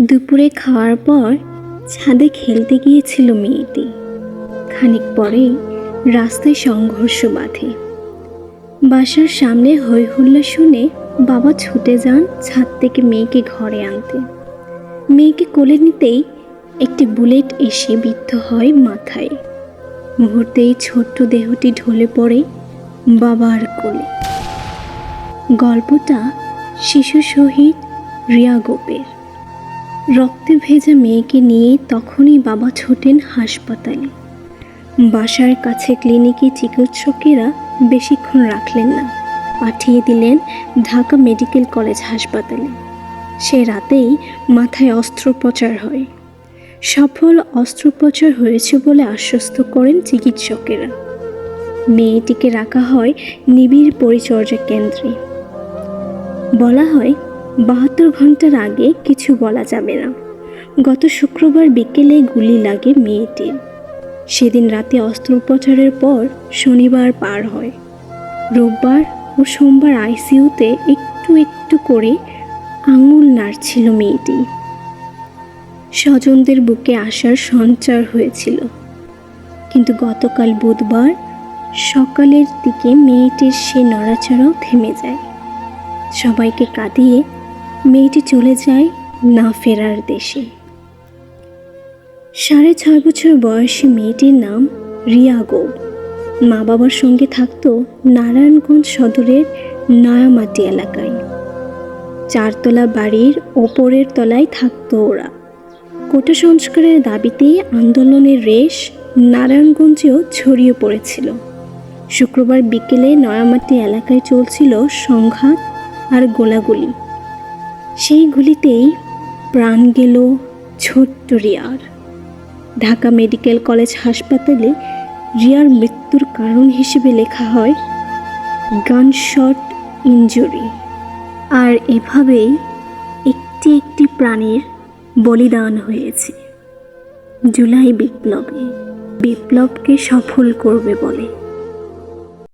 দুপুরে খাওয়ার পর ছাদে খেলতে গিয়েছিল মেয়েটি। খানিক পরেই রাস্তায় সংঘর্ষ বাঁধে। বাসার সামনে হই হুল্লা শুনে বাবা ছুটে যান ছাদ থেকে মেয়েকে ঘরে আনতে। মেয়েকে কোলে নিতেই একটি বুলেট এসে বিদ্ধ হয় মাথায়। মুহূর্তেই ছোট্ট দেহটি ঢলে পড়ে বাবার কোলে। গল্পটা শিশু শহীদ রিয়া গোপের। রক্তে ভেজা মেয়েকে নিয়ে তখনই বাবা ছোটেন হাসপাতালে। বাসার কাছে ক্লিনিকে চিকিৎসকেরা বেশিক্ষণ রাখলেন না। পাঠিয়ে দিলেন ঢাকা মেডিকেল কলেজ হাসপাতালে। সে রাতেই মাথায় অস্ত্রোপচার হয়। সফল অস্ত্রোপচার হয়েছে বলে আশ্বস্ত করেন চিকিৎসকেরা। মেয়েটিকে রাখা হয় নিবিড় পরিচর্যা কেন্দ্রে। বলা হয় বাহাত্তর ঘণ্টার আগে কিছু বলা যাবে না। গত শুক্রবার বিকেলে গুলি লাগে মেয়েটির। সেদিন রাতে অস্ত্রোপচারের পর শনিবার পার হয়। রোববার ও সোমবার আইসিইউতে একটু একটু করে আঙুল নাড়ছিল মেয়েটি। স্বজনদের বুকে আসার সঞ্চার হয়েছিল। কিন্তু গতকাল বুধবার সকালের দিকে মেয়েটির সে নড়াচড়াও থেমে যায়। সবাইকে কাঁদিয়ে মেয়েটি চলে যায় না ফেরার দেশে। সাড়ে ছয় বছর বয়সী মেয়েটির নাম রিয়া গো মা বাবার সঙ্গে থাকতো নারায়ণগঞ্জ সদরের নয়ামাটি এলাকায়। চারতলা বাড়ির ওপরের তলায় থাকতো ওরা। কোটা সংস্কারের দাবিতে আন্দোলনের রেশ নারায়ণগঞ্জেও ছড়িয়ে পড়েছিল। শুক্রবার বিকেলে নয়ামাটি এলাকায় চলছিল সংঘাত আর গোলাগুলি। সেই গুলিতেই প্রাণ গেল ছোট্ট রিয়ার। ঢাকা মেডিকেল কলেজ হাসপাতালে রিয়ার মৃত্যুর কারণ হিসেবে লেখা হয় গানশট ইনজুরি। আর এভাবেই একটি একটি প্রাণীর বলিদান হয়েছে। জুলাই বিপ্লবে, বিপ্লবকে সফল করবে বলে।